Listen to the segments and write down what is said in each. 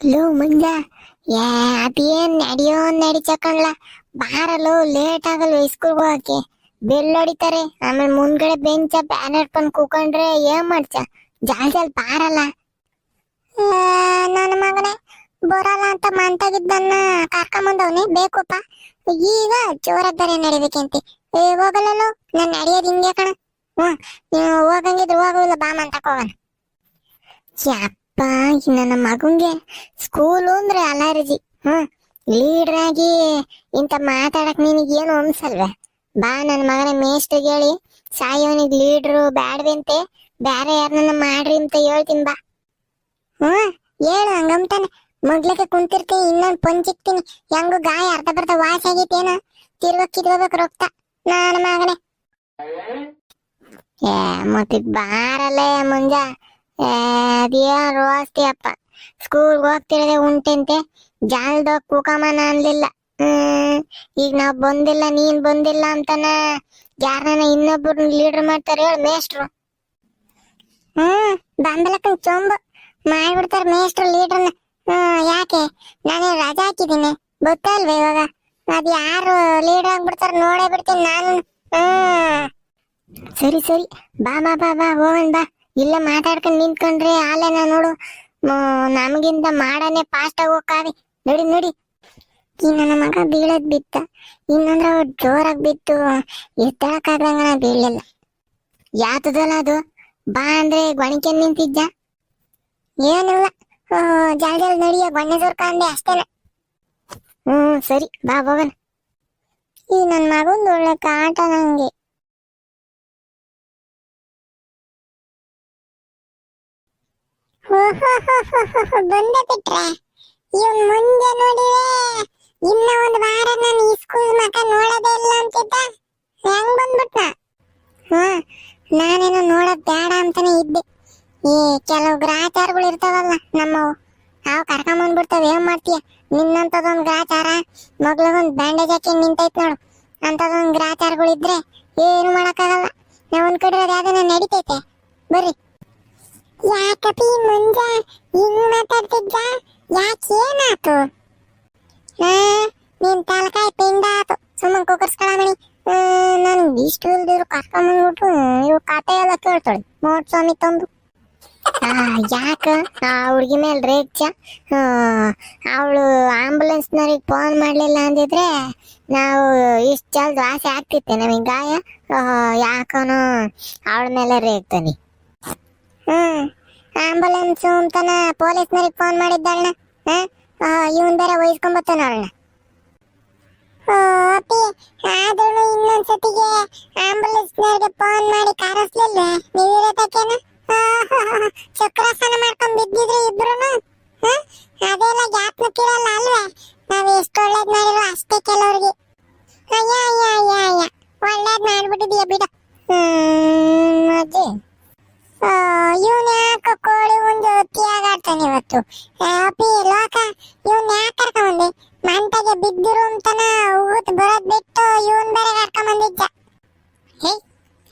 Low ಮಂಜ. ಯಾ ಅದೇನ್ ನಡಿಯೋ ನಡಿಚಕಣ್ಲ ಬಾರಲು late ಆಗಲ್ವ ಸ್ಕೂಲ್ಗೆ ಹೋಗಕ್ಕೆ. ಬೆಲ್ ಹೊಡಿತಾರೆ, ಆಮೇಲೆ ಮುಂದ್ಗಡೆ ಬೆಂಚ ಬ್ಯಾನರ್ ಹಿಡ್ಕೊಂಡ್ ಕೂಕೊಂಡ್ರೆ ಏನ್ ಮಾಡ್ಸ ಜಾಲ್ ಜಾಲ್ ಬಾರಲ್ಲ. ನನ್ನ ಮಗನೇ, ಬರಲ್ಲ ಅಂತ ಮಂತಾಗಿದ್ದನ್ನ ಕರ್ಕೊಂಬಂದವನೆ ಬೇಕಪ್ಪ ಈಗ ಜೋರದ್ದಾರೆ ನಡಿಬೇಕಂತೆ. ಏ, ಹೋಗಲ್ಲೋ ನಾನು ನಡೆಯೋದು ಹಿಂಗೆ ಕಣ. ಹ್ಞೂ ಹೋಗಂಗಿದ್ರೆ ಹೋಗೋಲ್ಲ ಬಾ ಮಂತಕ್ಕೆ ಹೋಗೋಣ. ಯಪ್ಪ ಈ ನನ್ನ ಮಗುಂಗೆ ಸ್ಕೂಲು ಅಂದ್ರೆ ಅಲರ್ಜಿ. ಹ್ಮ್ ಲೀಡರ್ ಆಗಿ ಇಂತ ಮಾತಾಡಕ್ ಏನು ಅನ್ಸಲ್ವೇ? ಬಾ ನನ್ನ ಮಗನ ಮೇಸ್ಟ್ ಹೇಳಿ, ಸಾಯೋನಿಗ್ ಲೀಡ್ರು ಬ್ಯಾಡ್ವೆಂತೆ ಬೇರೆ ಯಾರನ್ನ ಮಾಡ್ರಿ ಅಂತ ಹೇಳ್ತೀನಿ ಬಾ. ಹ್ಮ್, ಹೇಳು ಹಂಗಂತಾನೆ ಮೊದ್ಲಕ್ಕೆ ಕುಂತಿರ್ತೀನಿ, ಇನ್ನೊಂದು ಪಂಚಿಕ್ತೀನಿ ಹೆಂಗು ಗಾಯ ಅರ್ಧ ಬರ್ಧ ವಾಸ ಆಗೈತೇನ ತಿರ್ಗಕ್ ಕಿತ್ಕೋಬೇಕು ರೊಕ್ಕ ನನ್ನ ಮಗನೇ. ಏ, ಮತ್ತೆ ಬಾರಲ್ಲ ಮುಂಜ. ಅದೇನ್ ರೋಸ್ತಿ ಅಪ್ಪ. ಸ್ಕೂಲ್ಗೆ ಹೋಗ್ತಿರದೆ ಉಂಟಂತೆ. ಜಾಲದ ಕೂಕಮನ ಅನ್ಲಿಲ್ಲ. ಹ್ಮ್, ಈಗ ನಾವ್ ಬಂದಿಲ್ಲ, ನೀನ್ ಬಂದಿಲ್ಲ ಅಂತನ ಯಾರನ್ನ ಇನ್ನೊಬ್ರು ಲೀಡರ್ ಮಾಡ್ತಾರೆ ಹೇಳ ಮೇಷ್ಟ್ರು ಹ್ಮ್ ಬಂಬಲಕ್ಕನ್ ಚೊಂಬು. ಮಾಡ್ಬಿಡ್ತಾರೆ ಮೇಷ್ಟ್ರು ಲೀಡರ್ನ ಹ್ಮ್, ಯಾಕೆ? ನಾನು ರಜಾ ಹಾಕಿದ್ದೀನಿ. ಗೊತ್ತಲ್ವ ಇವಾಗ? ಅದ್ ಯಾರು ಲೀಡರ್ ಆಗ್ಬಿಡ್ತಾರ ನೋಡೇ ಬಿಡ್ತೀನಿ ನಾನು ಹ್ಮ್. ಸರಿ ಸರಿ. ಬಾ ಬಾ ಬಾ ಬಾ, ಹೋಗೋಣ, ಬಾ. ಇಲ್ಲ ಮಾತಾಡ್ಕೊಂಡ್ ನಿಂತ್ಕೊಂಡ್ರೆ ಆಲೇನ ನೋಡು. ನಮಗಿಂತ ಮಾಡನೆ ಫಾಸ್ಟ್ ಆಗಿ ಹೋಗ್ಕಾವಿ ನೋಡಿ ನೋಡಿ. ಈ ನನ್ನ ಮಗ ಬೀಳದ್ ಬಿತ್ತ ಇನ್ನಂದ್ರ ಜೋರಾಗಿ ಬಿತ್ತು. ಎತ್ತಾಕಾಗ ಬೀಳಲ್ಲ ಯಾತದಲ್ಲ ಅದು? ಬಾ ಅಂದ್ರೆ ಗೊಣಿಕೆ ನಿಂತಿದ್ದ ಏನಿಲ್ಲ. ಜಾಗದಲ್ಲಿ ನಡಿಯ ಗೊಣ್ಣೆ ಅಂದೆ ಅಷ್ಟೇನ. ಹ್ಮ್, ಸರಿ, ಬಾ ಹೋಗೋಣ. ಈ ನನ್ನ ಮಗಂದು ಒಳ್ಳೆ ಕಾಟ ನಂಗೆ. ಬಂದೆ ಬಿಟ್ರೆ. ಇವನ್ ಮುಂದೆ ನೋಡಿದ್ರೆ ಇನ್ನ ಒಂದ್ ವಾರ ನಾನು ಈ ಸ್ಕೂಲ್ ಮಕ್ಕ ನೋಡೋದೇ ಇಲ್ಲ ಅಂತಿದ್ದ. ಹೆಂಗ್ ಬಂದ್ಬಿಟ್ನ? ಹಾ, ನಾನೇನು ನೋಡೋದ್ ಬೇಡ ಅಂತಾನೆ ಇದ್ದೆ. ಏ, ಕೆಲವು ಗ್ರಾಚಾರಗಳು ಇರ್ತಾವಲ್ಲ ನಮ್ಮವು. ಅವು ಕರ್ಕೊಂಡ್ ಬಂದ್ಬಿಡ್ತಾವ. ಏನ್ ಮಾಡ್ತೀಯ? ನಿನ್ನಂತದೊಂದ್ ಗ್ರಾಚಾರ ಮಗ್ಳಿಗೊಂದ್ ಬ್ಯಾಂಡೇಜ್ ಹಾಕಿ ನಿಂತೈತ್ ನೋಡು. ಅಂತದೊಂದ್ ಗ್ರಾಚಾರಗಳು ಇದ್ರೆ ಏನು ಮಾಡಕ್ಕಾಗಲ್ಲ. ನಾವ್ ಒಂದ್ ಕಡೆ ಯಾವ್ದನ ನಡಿತೈತೆ. ಬರ್ರಿ. ಯಾಕಪ್ಪಿ, ಮುಂಜ ಹಿಂಗ್ ಮಾತಾಡ್ತಿದ್ದ ಯಾಕೆ ಏನಾತು? ಹಾ, ನಿನ್ ತಲಕಾಯಿ ಪಿಂಡ ಆತು. ಸುಮ್ಮನ್ ಕುಕ್ಕರ್ಸ್ಕೊಳಮಣಿ ನಾನು ಇಷ್ಟು ಇಲ್ದಿರು ಕರ್ಕೊಂಬಂದ್ಬಿಟ್ಟು ಇವ್ ಕತೆ ಎಲ್ಲ ಕೇಳ್ತಾಳೆ. ಮೋಟ್ ಸ್ವಾಮಿ ತಂದು ಯಾಕ? ಆ ಹುಡುಗಿ ಮೇಲೆ ರೇಗ್ಚ ಅವಳು ಆಂಬುಲೆನ್ಸ್ನವ್ರಿಗೆ ಫೋನ್ ಮಾಡಲಿಲ್ಲ ಅಂದಿದ್ರೆ ನಾವು ಇಷ್ಟು ಜಲ್ದಿ ವಾಸಿ ಆಗ್ತಿತ್ತೆ ನಮಗೆ ಗಾಯ. ಯಾಕನೋ ಅವಳ ಮೇಲೆ ರೇಗ್ತಾನೆ ಹ್ಮ್. ಆಂಬುಲೆನ್ಸ್ ಅಂತಾನ ಪೊಲೀಸ್ನವ್ರಿಗೆ ಫೋನ್ ಮಾಡಿದ್ದಾಳಣ್ಣ. ಇವನ್ ಬೇರೆ ವಹಿಸ್ಕೊಂಬತ್ತಾನ ಅವಳನ್ನ. ಅಪ್ಪಿ ಆದ್ರೂ ಇನ್ನೊಂದ್ಸತಿಗೆ ಆಂಬುಲೆನ್ಸ್ನವ್ರಿಗೆ ಫೋನ್ ಮಾಡಿ ಕರೆಸ್ಲಿಲ್ಲ ನೀವಿರತಕ್ಕೇನ ಚಕ್ರಾಸನ ಮಾಡ್ಕೊಂಡ್ ಬಿದ್ದಿದ್ರು ಇಬ್ರುನು? ಅದೆಲ್ಲ ಜ್ಞಾಪನಕ್ಕಿರಲ್ಲ ಅಲ್ವೇ? ನಾವ್ ಎಷ್ಟು ಒಳ್ಳೇದ್ ಮಾಡಿರೋ ಅಷ್ಟೇ ಕೆಲವ್ರಿಗೆ. ಅಯ್ಯ ಅಯ್ಯ ಅಯ್ಯ ಅಯ್ಯ. ಒಳ್ಳೇದ್ ಮಾಡ್ಬಿಟ್ಟಿದೀಯ ಬಿಡ. ಹ್ಮ್, ಅಜ್ಜಿ. ಇವನ್ ಯಾಕ ಕೋಳಿ ಒಂದು ತಿಯಾಗಾಡ್ತಾನೆ ಇವತ್ತು? ಅಪ್ಪಿ, ಲೋಕ, ಇವನ್ ಯಾಕೆ ಕರ್ಕೊಂಬಂದೆ? ಮಂಟಗೆ ಬಿದ್ದಿರು ಅಂತನ ಊತ್ ಬರೋದ್ ಬಿಟ್ಟು ಇವನ್ ಬೇರೆ ಕರ್ಕೊಂಬಂದಿದ್ದ. ಹೇ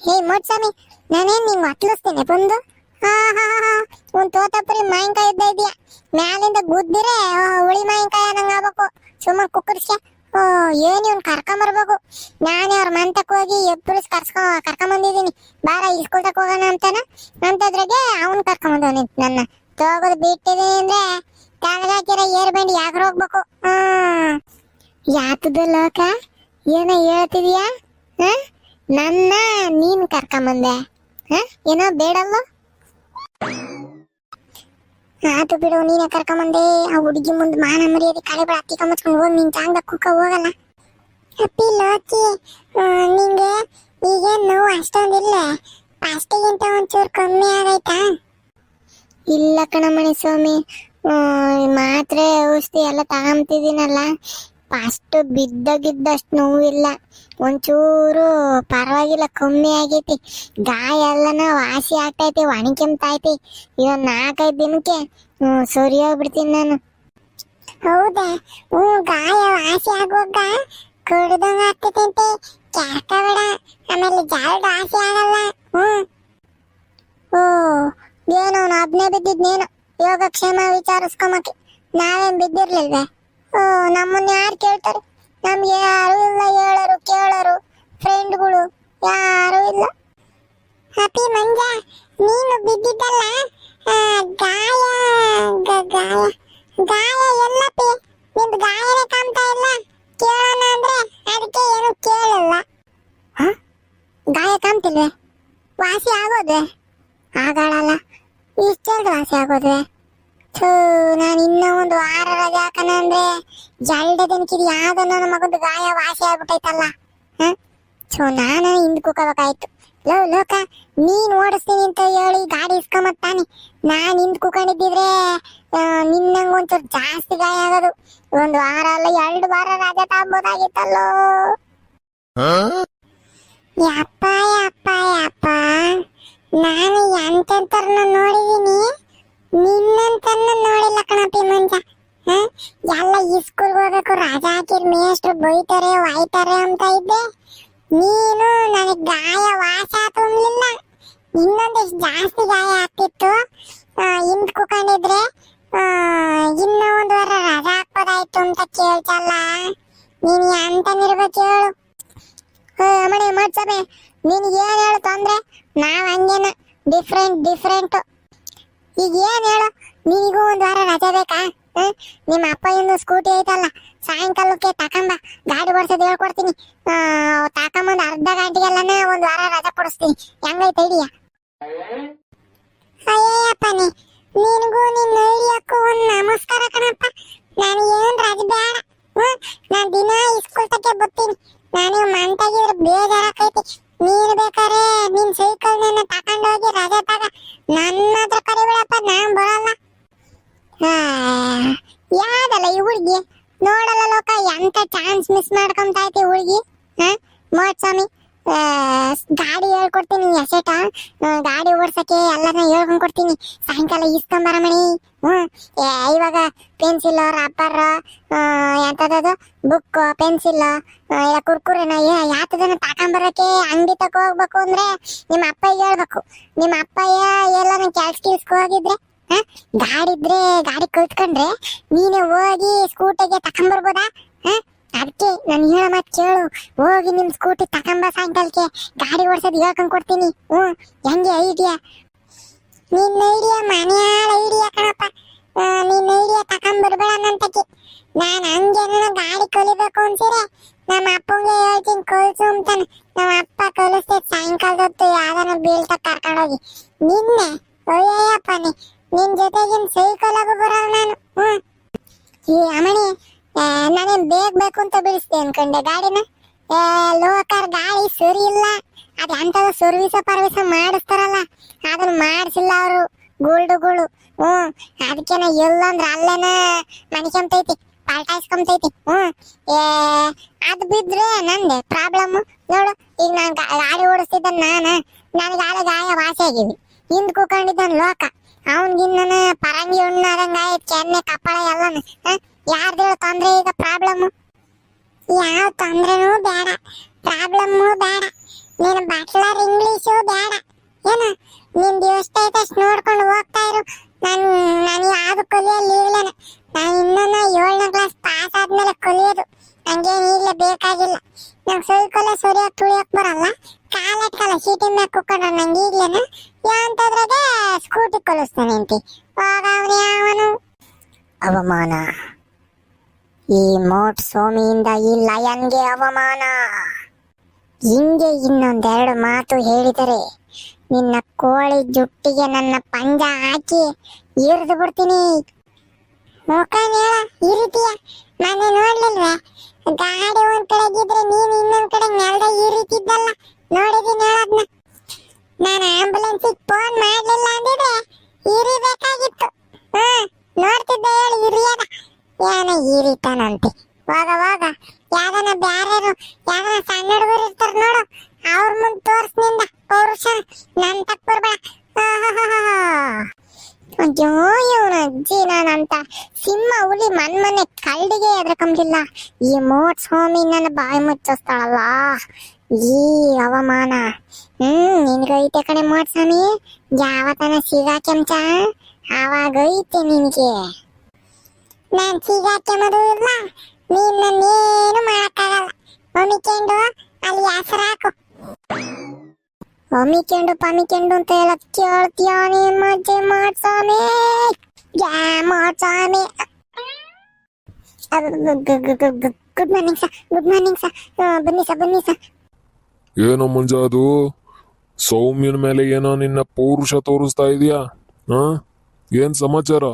ಹೇ ಮೋಟ್ಸ್ವಾಮಿ ನಾನೇನ್ ನಿಮ್ ಹೊತ್ಲಿಸ್ತೀನಿ ಬಂದು ಹಾ ಹಾ ಹಾ ಒಂದ್ ತೋತಪ್ಪರಿ ಮಾವಿನಕಾಯಿ ಇದ್ದ ಇದೆಯಾ? ಮ್ಯಾಲಿಂದ ಗುದ್ದಿರೇ ಹುಳಿ ಮಾವಿನಕಾಯಿ ಅನ್ನಂಗ್ ಆಗ್ಬೇಕು. ಸುಮ್ಮನೆ ಕುಕ್ಕರ್ಸ್ಯ? ಓ ಏನ್ ಇವ್ನ್ ಕರ್ಕೊಂಬರ್ಬೇಕು ನಾನೇ ಅವ್ರ ಮಂತಕ್ ಹೋಗಿ ಎಬ್ಬರಿಸ್ ಕರ್ಸ್ಕೊ ಕರ್ಕೊಂಬಂದಿದೀನಿ ಬಾರ ಇಸ್ಕೊಳ್ತಕ್ ಹೋಗೋಣ ಅಂತಾನ? ಅಂತದ್ರಾಗೆ ಕರ್ಕೊಂಡ್ ಕರ್ಕೊಂಬಂದವನಿ ನನ್ನ. ತೋಗದ್ ಬಿಟ್ಟಿದೀನಿ ಅಂದ್ರೆ ತಳಗಾಕಿರ ಏರ್ ಬಂಡಿ ಯಾಕ್ರ ಹೋಗ್ಬೇಕು ಯಾತದ ಲೋಕ ಏನ ಹೇಳ್ತಿದೀಯಾ? ಹ ನನ್ನ ನೀನ್ ಕರ್ಕೊಂಬಂದೆ. ಹ ಏನೋ ಬೇಡಲ್ಲ ಆತು ಬಿಡು, ನೀನೇ ಕರ್ಕೊಂಬಂದೆ. ಆ ಹುಡುಗಿ ಮುಂದೆ ಮಾನ ಮರ್ಯಾದೆ ಕಳೆ ಬಿಡ ಹತ್ತಿ ಕಮ್ಮಚ್ಕೊಂಡು ಹೋಗಿ, ನಿನ್ ಜಾಂಗ ಕುಕ್ಕ ಹೋಗಲ್ಲ. ಅಪ್ಪಿ ಲೋಕಿ ನಿಂಗೆ ಈಗೇನ್ ನೋವು ಅಷ್ಟೊಂದಿಲ್ಲ. ಫಸ್ಟಿಗಿಂತ ಒಂಚೂರು ಕಮ್ಮಿ ಆಗೈತಾ? ಇಲ್ಲ ಕಣಮಣಿ ಸ್ವಾಮಿ. ಮಾತ್ರೆ ಔಷಧಿ ಎಲ್ಲ ತಗೊಂತಿದ್ದೀನಲ್ಲ ಫಸ್ಟ್ ಬಿದ್ದಾಗಿದ್ದಷ್ಟು ನೋವಿಲ್ಲ. ಒಂಚೂರು ಪರವಾಗಿಲ್ಲ, ಕಮ್ಮಿ ಆಗೈತಿ. ಗಾಯ ಎಲ್ಲನ ವಾಸಿ ಆಗ್ತೈತಿ ಒಣಕೆಮ್ತೈತಿ ಇವನ್ ನಾಲ್ಕೈದು ದಿನಕ್ಕೆ ಸರಿ ಹೋಗ್ಬಿಡ್ತೀನಿ ನಾನು. ಹೌದಾ? ಹ್ಞೂ, ಗಾಯ ವಾಸಿ ಆಗುವಾಗ ಕಡ್ದಂಗ ಆಗ್ತೈತಂತೆ. ಕ್ಯಾಕಬೇಡ ಆಮೇಲೆ ಜಾಲ್ದ ವಾಸಿ ಆಗಲ್ಲ. ಹ್ಮ್ ಓ, ಏನೋ ಒಬ್ನೇ ಬಿದ್ದಿದ್ನೇನು. ಯೋಗಕ್ಷೇಮ ವಿಚಾರಿಸ್ಕೊಂಬಕ್ಕೆ ನಾವೇನ್ ಬಿದ್ದಿರ್ಲಿಲ್ವೇ? ನಮ್ಮನ್ನ ಯಾರು ಕೇಳ್ತಾರೆ? ನಮ್ಗೆ ಯಾರು ಇಲ್ಲ ಹೇಳರು ಕೇಳರು ಫ್ರೆಂಡ್ಗಳು ಯಾರು ಇಲ್ಲ. ಹ್ಯಾಪಿ ಮಂಜ ನೀನು ಬಿದ್ದಿದ್ದಲ್ಲ? ಗಾಯ ಗಾಯ ಗಾಯ ಎಲ್ಲಪ್ಪಿ ನಿಂದು ಗಾಯನೇ ಕಾಣ್ತಾ ಇಲ್ಲ. ಕೇಳೋಣ ಅಂದ್ರೆ ಅದಕ್ಕೆ ಏನು ಕೇಳಲ್ಲ. ಹ? ಗಾಯ ಕಾಣ್ತಿಲ್ವೇ? ವಾಸಿ ಆಗೋದ್ವೆ? ಆಗಾಳಲ್ಲ. ಇಷ್ಟೇ ವಾಸಿ ಆಗೋದ್ವೆ? ನಾನು ಇನ್ನ ಒಂದು ವಾರ ರಜೆ ಹಾಕಣ ಅಂದ್ರೆ ಜಲ್ಡದನ್ಕಿದ್ ಯಾವ್ದೋ ನನ್ನ ಮಗಂದು ಗಾಯ ವಾಸಿ ಆಗ್ಬಿಟ್ಟೈತಲ್ಲ ಹ? ಸೊ ನಾನು ಹಿಂದ್ ಕೂಕೋಬೇಕಾಯ್ತು. ಲೋ ಲೋಕ ನೀನ್ ಓಡಿಸ್ತೀನಿ ಅಂತ ಹೇಳಿ ಗಾಡಿ ಇಸ್ಕೊಂಬತ್ತಾನೆ ನಾನ್ ಹಿಂದ್ ಕೂಕೊಂಡಿದ್ದಿದ್ರೆ ನಿನ್ನಂಗ ನಿನ್ನಂಗ್ ಒಂಚೂರು ಜಾಸ್ತಿ ಗಾಯ ಆಗೋದು. ಒಂದು ವಾರ ಅಲ್ಲ ಎರಡು ವಾರ ರಜೆ ತಗೋಬೋದಾಗಿತ್ತಲ್ಲೋ. ಅಪ್ಪ ಅಪ್ಪ. ಯಪ್ಪ ನಾನು ಎಂತೆಂತರ್ನ ನೋಡಿದೀನಿ? ನಿನ್ನಂತನ್ನ ನೋಡಿಲ್ಲ ಕಣಪಿ ಮಂಜ? ಎಲ್ಲ ಈ ಸ್ಕೂಲ್ಗೆ ಹೋಗಬೇಕು, ರಜಾ ಹಾಕಿರ್ ಮೇಷ್ಟ್ರು ಬೈತಾರೆ, ವಾಯ್ತಾರೆ ಅಂತ ಇದ್ದೆ. ನೀನು ನನಗೆ ಗಾಯ ವಾಸ ತುಂಬಲಿಲ್ಲ. ಇನ್ನೊಂದಿಷ್ಟು ಜಾಸ್ತಿ ಗಾಯ ಆಗ್ತಿತ್ತು. ಹಿಂದ್ ಕುಕೊಂಡಿದ್ರೆ ಇನ್ನೂ ಒಂದು ವಾರ ರಜಾ ಹಾಕ್ಬೋದಾಯ್ತು ಅಂತ ಕೇಳ್ತಲ್ಲ. ನೀನು ಎಂತನಿರ್ಬೇಕು ಹೇಳು ಮಣಿ ಮಾಡ್ಸಬೆ ನೀನು ಏನು ಹೇಳ್ತು ಅಂದ್ರೆ ನಾವು ಹಂಗೇನ. ಡಿಫ್ರೆಂಟ್ ಡಿಫ್ರೆಂಟ್ ಈಗ ಏನ್ ಹೇಳು? ನಿನಗೂ ಒಂದ್ ವಾರ ರಜೆ ಬೇಕಾ? ಹ್ಮ್? ನಿಮ್ಮ ಅಪ್ಪ ಇನ್ನು ಸ್ಕೂಟಿ ಐತಲ್ಲ, ಸಾಯಂಕಾಲಕ್ಕೆ ತಕೊಂಬ, ಗಾಡಿ ಓಡಿಸೋದು ಹೇಳ್ಕೊಡ್ತೀನಿ. ತಕೊಂಬಂದ್ ಅರ್ಧ ಗಂಟೆಗೆಲ್ಲನ ಒಂದ್ ವಾರ ರಜೆ ಕೊಡಿಸ್ತೀನಿ. ಹೆಂಗೈತೆ ಐಡಿಯಾ ಅಯ್ಯಪ್ಪನೇ ನಿನಗೂ ನಿನ್ನ ಐಡಿಯಾಕ್ಕೂ ಒಂದ್ ನಮಸ್ಕಾರ ಕಣಪ್ಪ. ನಾನು ಏನ್ ರಜೆ ಬೇಡ. ನಾನ್ ದಿನ ಸ್ಕೂಲ್ ತಕ್ಕೆ ಬರ್ತೀನಿ. ನಾನು ಮಂತಾಗಿದ್ರೆ ಬೇಜಾರಾಕೈತಿ ನೀನ್ ಬೇಕಾರೆ ನಿನ್ ಸೈಕಲ್ ನನ್ನ ತಕೊಂಡೋಗಿ ರಜೆ ತಗ. ನನ್ನ ಹತ್ರ ಕರಿಬಿಡಪ್ಪ, ನಾನ್ ಬರಲ್ಲ. ಯಾವ್ದಲ್ಲ ಈ ಹುಡುಗಿ? ನೋಡಲ್ಲ ಲೋಕ, ಎಂತ ಚಾನ್ಸ್ ಮಿಸ್ ಮಾಡ್ಕೊಂತ ಐತಿ ಹುಡ್ಗಿ, ಹ? ಮೋಟ್ ಸ್ವಾಮಿ. ಗಾಡಿ ಹೇಳ್ಕೊಡ್ತೀನಿ ಎಸೆಟ ಗಾಡಿ ಓಡ್ಸಕ್ಕೆ ಎಲ್ಲಾನ ಹೇಳ್ಕೊಂಡ್ ಕೊಡ್ತೀನಿ. ಸಾಯಂಕಾಲ ಇಸ್ಕೊಂಬರ ಮಣಿ. ಹ್ಮ್ ಇವಾಗ ಪೆನ್ಸಿಲ್ ರಬ್ಬರ್ ಎಂತದದು? ಬುಕ್ ಪೆನ್ಸಿಲ್ ಇಲ್ಲ ಕುರ್ಕುರೆನ ಯಾತದನ್ನ ತಕೊಂಬರಕ್ಕೆ ಅಂಗಡಿ ತಕ ಹೋಗ್ಬೇಕು ಅಂದ್ರೆ ನಿಮ್ಮ ಅಪ್ಪಗೆ ಹೇಳ್ಬೇಕು. ನಿಮ್ಮ ಅಪ್ಪಯ್ಯ ಎಲ್ಲಾನ ಕೆಲ್ಸ ಕಿಲ್ಸ್ಕೊ ಹೋಗಿದ್ರೆ? ಗಾಡಿ ಇದ್ರೆ ಗಾಡಿ ಕಲ್ತ್ಕೊಂಡ್ರೆ ನೀನೇ ಹೋಗಿ ಸ್ಕೂಟಿಗೆ ತಕೊಂಬರ್ಬೋದಾ ಹ? ಅದಕ್ಕೆ ನಾನು ಹೇಳೋ ಮಾತು ಕೇಳು. ಹೋಗಿ ನಿಮ್ಮ ಸ್ಕೂಟಿ ತಕೊಂಬ ಸಾಯಂಕಾಲಕ್ಕೆ. ಗಾಡಿ ಓಡಿಸೋದು ಹೇಳ್ಕೊಂಡು ಕೊಡ್ತೀನಿ. ಹ್ಮ್ ಹೆಂಗೆ ಐಡಿಯಾ ನಿನ್ನ ಐಡಿಯಾ ಮನೆಯಾಳ ಐಡಿಯಾ ಕಣಪ್ಪ. ನಿನ್ನ ಐಡಿಯಾ ತಕೊಂಬರ್ಬೇಡ ನಂತಕ್ಕೆ ನಾನು ಹಂಗೇನ ಗಾಡಿ ಕಲಿಬೇಕು ಅನ್ಸಿರೆ ನಮ್ಮ ಅಪ್ಪಂಗೆ ಹೇಳ್ತೀನಿ ಕಲಿಸು ಅಂತಾನೆ. ನಮ್ಮ ಅಪ್ಪ ಕಲಿಸ್ತೆ ಸಾಯಂಕಾಲದ ಹೊತ್ತು ಯಾವ್ದಾನ ಬೀಳ್ತಾ ಕರ್ಕೊಂಡೋಗಿ. ನಿನ್ನೆ ಅಯ್ಯಪ್ಪನೇ ನಿನ್ನ ಜೊತೆಗಿನ ಸೈಕಲಾಗೂ ಬರಲ್ಲ ನಾನು. ಹ್ಮ್ ಈ ಅಮಣಿ ನಾನೇನ್ ಬೇಗ ಬೇಕು ಅಂತ ಬಿಡಿಸ್ದೆ ಅನ್ಕೊಂಡೆ. ಗಾಡಿನ? ಲೋಕರ್ ಗಾಳಿ ಸರಿ ಇಲ್ಲ. ಅದ್ ಎಂತದ ಸರ್ವಿಸ ಪರ್ವಿಸ ಮಾಡಿಸ್ತಾರಲ್ಲ. ಅದನ್ನ ಮಾಡಿಸಿಲ್ಲ ಅವರು. ಗೋಲ್ಡುಗಳು. ಹ್ಮ್ ಅದಕ್ಕೆ ನಾ ಎಲ್ಲಂದ್ರ ಅಲ್ಲೇನ ಮನಿಕೊಂತೈತಿ, ಪಲ್ಟಾಯಿಸ್ಕೊಂತೈತಿ. ಹ್ಮ್ ಏ, ಅದ್ ಬಿದ್ರೆ ನಂದೆ ಪ್ರಾಬ್ಲಮ್ ನೋಡು, ಈಗ ನಾನ್ ಗಾಡಿ ಓಡಿಸ್ತಿದ್ದ ನಾನು. ನನಗೆ ಆಳೆ ಗಾಯ ವಾಸಿ ಆಗಿವಿ ಹಿಂದ್ ಕೂಕೊಂಡಿದ್ದ ಲೋಕ. ಅವನ್ಗಿನ್ನ ಪರಂಗಿ ಉಣ್ಣಾದಂಗ ಆಯ್ತು ಕೆನ್ನೆ ಕಪ್ಪಳ ಎಲ್ಲಾನು. ಯಾರ್ದು ತೊಂದ್ರೆ ಈಗ ಪ್ರಾಬ್ಲಮ್ ಯಾವ ತೊಂದ್ರೆನೂ ಬೇಡ. ಪ್ರಾಬ್ಲಮ್ಮು ಬೇಡ. ನೀನು ಬಟ್ಲರ್ ಇಂಗ್ಲೀಷು ಬೇಡ. ಏನು? ನಿನ್ ದಿವಸ ಎಷ್ಟೈತಷ್ಟು ನೋಡ್ಕೊಂಡು ಹೋಗ್ತಾ ಇರು. ನಾನು ನಾನು ಯಾವ್ದು ಕಲಿಯಲ್ಲಿ ಇರ್ಲೇನೆ. ನಾನು ಇನ್ನೊಂದು ಏಳನೇ ಕ್ಲಾಸ್ ಪಾಸ್ ಆದ್ಮೇಲೆ ಕಲಿಯೋದು. ಹಂಗೇನು ಇಲ್ಲ ಬೇಕಾಗಿಲ್ಲ. ನಂಗೆ ಸೈಕಲ್ ಸರಿಯಾ ತುಳಿಯಕ್ ಬರಲ್ಲ. ಕಾಲೆಟ್ಕಲ್ಲ ಸೀಟಿ ಮ್ಯಾಗ ಕುಕ್ಕೊಂಡ್ರೆ ನಂಗೆ ಈಗ್ಲೇನ ಯಾಂತದ್ರಾಗೆ ಸ್ಕೂಟಿ ಕಲಿಸ್ತಾನೆ ಅಂತಿ ಆಗ ಅವನು ಯಾವನು? ಅವಮಾನ. ಈ ಮೋಟ್ ಸೋಮಿಯಿಂದ ಈ ಲಯನ್ಗೆ ಅವಮಾನ. ಹಿಂಗೆ ಇನ್ನೊಂದೆರಡು ಮಾತು ಹೇಳಿದರೆ, ನಿನ್ನ ಕೋಳಿ ಜುಟ್ಟಿಗೆ ನನ್ನ ಪಂಜ ಹಾಕಿ ಇರಿದು ಬಿಡ್ತೀನಿ. ಮುಖ ಹೇಳ ಈ ರೀತಿಯ ಮನೆ ನೋಡ್ಲಿಲ್ವೇ? ಗಾಡಿ ಒಂದ್ ಕಡೆಗಿದ್ರೆ ನೀನ್ ಇನ್ನೊಂದ್ ಕಡೆ ನೆಲದ ಈ ರೀತಿ ಇದ್ದಲ್ಲ ನೋಡಿದೀನಿ ಹೇಳದ್ನ. ನಾನು ಆಂಬುಲೆನ್ಸಿಗೆ ಫೋನ್ ಮಾಡ್ಲಿಲ್ಲ ಅಂದಿದ್ರೆ ಇರಿಬೇಕಾಗಿತ್ತು. ಹ್ಮ್ ನೋಡ್ತಿದ್ದೆ ಹೇಳಿ ಇರಿಯದ ಏನ ಇರಿತಾನಂತೆ ಹೋಗ ಹೋಗ. ಯಾರನ ಬ್ಯಾರೇರು ಯಾರನ ಸಣ್ಣ ಹುಡುಗರು ಇರ್ತಾರ ನೋಡು. ಅವ್ರ ಮುಂದೆ ತೋರ್ಸ್ನಿಂದ ಪೌರುಷ ನನ್ ತಕ್ಕ ಬರ್ಬೇಡ ಅಯ್ಯೋ ಇವನ ಅಜ್ಜಿ ನಾನಂತ ಸಿಂಹ ಹುಲಿ ಮನ್ಮನೆ ಕಳ್ಳಿಗೆ ಎದ್ರಕಂಬಿಲ್ಲ ಈ ಮೋಟ್ ಸ್ವಾಮಿ ನನ್ನ ಬಾಯಿ ಮುಚ್ಚಿಸ್ತಾಳಲ್ಲ ಈ ಅವಮಾನ ಹ್ಮ್ ನಿನ್ಗೈತೆ ಕಣೆ ಮೋಟ್ ಸ್ವಾಮಿ ಯಾವತನ ಸಿಗಾ ಕೆಂಚ ಅವಾಗೈತೆ ನಿನ್ಗೆ ನಾನ್ ಸಿಗಾಕ್ಯಮದು ಇಲ್ಲ ನೀನ್ ನನ್ನೇನು ಮಾಡಕ್ಕಾಗಲ್ಲ ಒಮಿಕೊಂಡು ಅಲ್ಲಿ ಹೆಸರಾಕು ಒಮಿಕೊಂಡು ಪಮಿಕೊಂಡು ಅಂತ ಎಲ್ಲ ಕೇಳ್ತೀಯ ನೀನ್ ಮಜ್ಜೆ ಮಾಡ್ಸಾಮಿ? ಯಾ ಮಾಡ್ಸಾಮಿ good morning sir, good morning sir. ಬನ್ನಿ ಸರ್ ಬನ್ನಿ ಸರ್. ಏನೋ ಮುಂಜ ಅದು ಸೌಮ್ಯನ ಮೇಲೆ ಏನೋ ನಿನ್ನ ಪೌರುಷ ತೋರಿಸ್ತಾ ಇದೀಯಾ? ಹಾ? ಏನ್ ಸಮಾಚಾರ?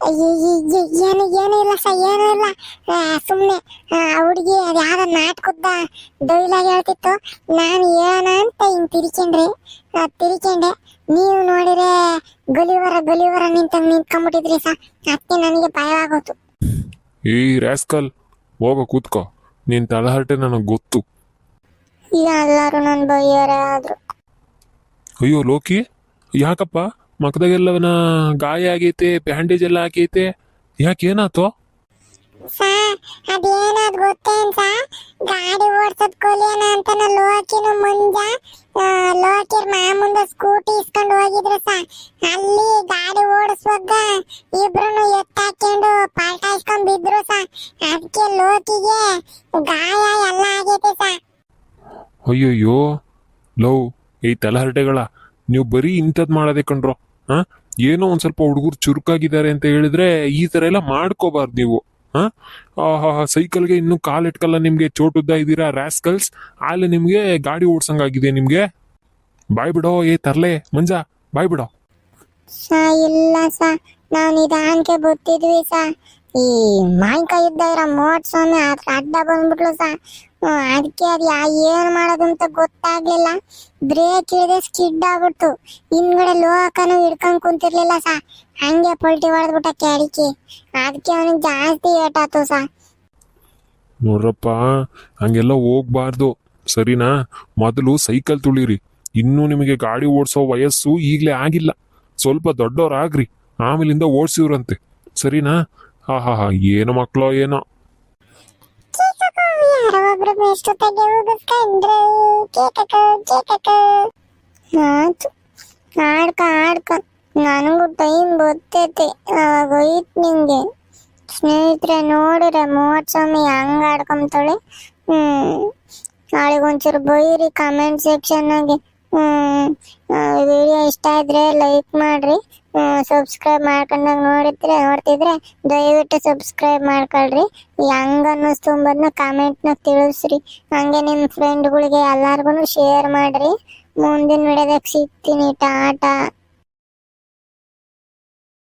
ಏನು ಏನು ಇಲ್ಲ ಸರ್ ಏನು ಇಲ್ಲ. ಸುಮ್ಮನೆ ಹುಡುಗಿ ಅದು ಯಾವ್ದು ನಾಟಕದ ಡೈಲಾಗ್ ಹೇಳ್ತಿತ್ತು. ನಾನು ಏನ ಅಂತ ಹಿಂಗ್ ತಿರ್ಕೊಂಡ್ರಿ ತಿರ್ಕೊಂಡೆ ನೀವು ನೋಡಿದ್ರೆ ಗಲಿವರ ಗಲಿವರ ನಿಂತ ನಿಂತ್ಕೊಂಡ್ಬಿಟ್ಟಿದ್ರಿ ಸರ್. ಅದಕ್ಕೆ ನನಗೆ ಭಯವಾಗೋತು ಈ ರಾಸ್ಕಲ್ ಹೋಗ ಕೂತ್ಕೋ. ನಿನ್ ತಳಹರಟೆ ನನಗೆ ಗೊತ್ತು. ಎಲ್ಲರೂ ನನ್ನ ಬೈಯೋರೆ ಆದ್ರು. ಅಯ್ಯೋ ಲೋಕಿ ಯಾಕಪ್ಪ? ಮಕದಾಗೆಲ್ಲವನ ಗಾಯ ಆಗೈತೆ ಬ್ಯಾಂಡೇಜ್ ಎಲ್ಲ ಹಾಕೈತೆ ಯಾಕೆ ಸರ್ ಅದೇನಾದ್ ಗೊತ್ತೇನ್ ಸರ್ ಗಾಡಿ ಓಡ್ಸೋದ್ ಕೊಲಿಯನ ಅಂತಾನ ಲೋಕಿನು ಮುಂಜ ಲೋಕಿರ್ ಮಾಮುಂದ ಸ್ಕೂಟಿ ಇಸ್ಕೊಂಡು ಹೋಗಿದ್ರು ಸಾ. ಅಲ್ಲಿ ಗಾಡಿ ಓಡಿಸುವಾಗ ಇಬ್ರು ಎತ್ತಾಕೊಂಡು ಪಲ್ಟಾಯಿಸ್ಕೊಂಡ್ ಬಿದ್ರು ಸಾ. ಅದಕ್ಕೆ ಲೋಕಿಗೆ ಗಾಯ ಎಲ್ಲ ಆಗೈತೆ ಸಾ. ಅಯ್ಯಯ್ಯೋ ಲವ್ ಈ ತಲಹರಟೆಗಳ ನೀವು ಬರೀ ಇಂಥದ್ ಮಾಡೋದೇ ಕಣ್ರೋ. ಹಾ? ಏನೋ ಒಂದ್ ಸ್ವಲ್ಪ ಹುಡುಗರು ಚುರುಕಾಗಿದ್ದಾರೆ ಅಂತ ಹೇಳಿದ್ರೆ ಈ ತರ ಎಲ್ಲ ಮಾಡ್ಕೋಬಾರ್ದು ನೀವು, ಹಾ? ಸೈಕಲ್ಗೆ ಇನ್ನು ಕಾಲಿಟ್ಕಲ್ಲ ನಿಮ್ಗೆ, ಚೋಟುದ್ದ ಇದ್ದೀರಾ ರ್ಯಾಸ್ಕಲ್ಸ್ ಅಲ್ಲಿ ನಿಮ್ಗೆ ಗಾಡಿ ಓಡ್ಸಂಗಾಗಿದೆ ನಿಮ್ಗೆ. ಬಾಯ್ ಬಿಡೋ, ಏ ತರ್ಲೆ, ಮಂಜ, ಬಾಯ್ ಬಿಡೋ. ಸ, ಇಲ್ಲ ಸಾ, ನಾವು ನಿಧಾನಕ್ಕೆ ಬತ್ತಿದ್ವಿ ಸಾ. ಈ ಮಾವಿನಕಾಯಿ ಇದ್ದ ಇರೋ ಮೋಟ್ ಸ್ವಾಮಿ ಅದ್ರ ಅಡ್ಡ ಬಂದ್ಬಿಟ್ಲು ಸ. ಅದಕ್ಕೆ ಅದು ಯಾ ಏನ್ ಮಾಡೋದು ಅಂತ ಗೊತ್ತಾಗ್ಲಿಲ್ಲ. ಬ್ರೇಕ್ ಹಿಡಿದೆ ಸ್ಕಿಡ್ ಆಗ್ಬಿಡ್ತು. ಹಿಂದ್ಗಡೆ ಲೋಕನು ಹಿಡ್ಕೊಂಡ್ ಕುಂತಿರ್ಲಿಲ್ಲ ಸಾ. ಹಂಗೆ ಪಲ್ಟಿ ಹೊಡೆದ್ಬಿಟ್ಟ ಕ್ಯಾಡಿಕೆ ಅದಕ್ಕೆ ಅವನಿಗೆ ಜಾಸ್ತಿ ಏಟಾತು ಸಾ. ನೋಡ್ರಪ್ಪ, ಹಂಗೆಲ್ಲ ಹೋಗ್ಬಾರ್ದು. ಸರಿನಾ? ಮೊದಲು ಸೈಕಲ್ ತುಳಿರಿ. ಇನ್ನೂ ನಿಮಗೆ ಗಾಡಿ ಓಡಿಸೋ ವಯಸ್ಸು ಈಗಲೇ ಆಗಿಲ್ಲ. ಸ್ವಲ್ಪ ದೊಡ್ಡವರಾಗ್ರಿ ಆಮೇಲಿಂದ ಓಡಿಸಿವ್ರಂತೆ. ಸರಿನಾ? ಹಾ ಹಾ ಹಾ ಏನು ಮಕ್ಕಳೋ ಏನೋ. ಯಾರೋ ಎಷ್ಟೊತ್ತಾಗೆ ತೆಗೆ ಕೇಕಕ ಕೇಕಕ ಆಯ್ತು. ಆಡ್ಕ ಆಡ್ಕ. ನನಗೂ ಟೈಮ್ ಗೊತ್ತೈತೆ ಅವಾಗ ಹೋಯ್ತು ನಿಂಗೆ. ಸ್ನೇಹಿತರೆ, ನೋಡಿದ್ರೆ ಮೂವತ್ತು ಸ್ವಾಮಿ ಹಂಗೆ ಆಡ್ಕೊಂತಾಳೆ. ಹ್ಮ್. ನಾಳೆಗೆ ಒಂಚೂರು ಬೈರಿ ಕಮೆಂಟ್ ಸೆಕ್ಷನ್ನಾಗೆ ವಿಡಿಯೋ ಇಷ್ಟ ಇದ್ರೆ ಲೈಕ್ ಮಾಡ್ರಿ. ಸಬ್ಸ್ಕ್ರೈಬ್ ಮಾಡ್ಕೊಂಡಾಗ ನೋಡಿದ್ರೆ ನೋಡ್ತಿದ್ರೆ ದಯವಿಟ್ಟು ಸಬ್ಸ್ಕ್ರೈಬ್ ಮಾಡ್ಕೊಳ್ರಿ. ಹೆಂಗ ಅನ್ನಿಸ್ತು ಅಂಬೋದನ್ನ ಕಾಮೆಂಟ್ನ ತಿಳಿಸ್ರಿ. ಹಂಗೆ ನಿಮ್ಮ ಫ್ರೆಂಡ್ಗಳಿಗೆ ಎಲ್ಲಾರ್ಗು ಶೇರ್ ಮಾಡ್ರಿ. ಮುಂದಿನ ವಿಡಿಯೋದಾಗ ಸಿಗ್ತೀನಿ, ಟಾಟಾ.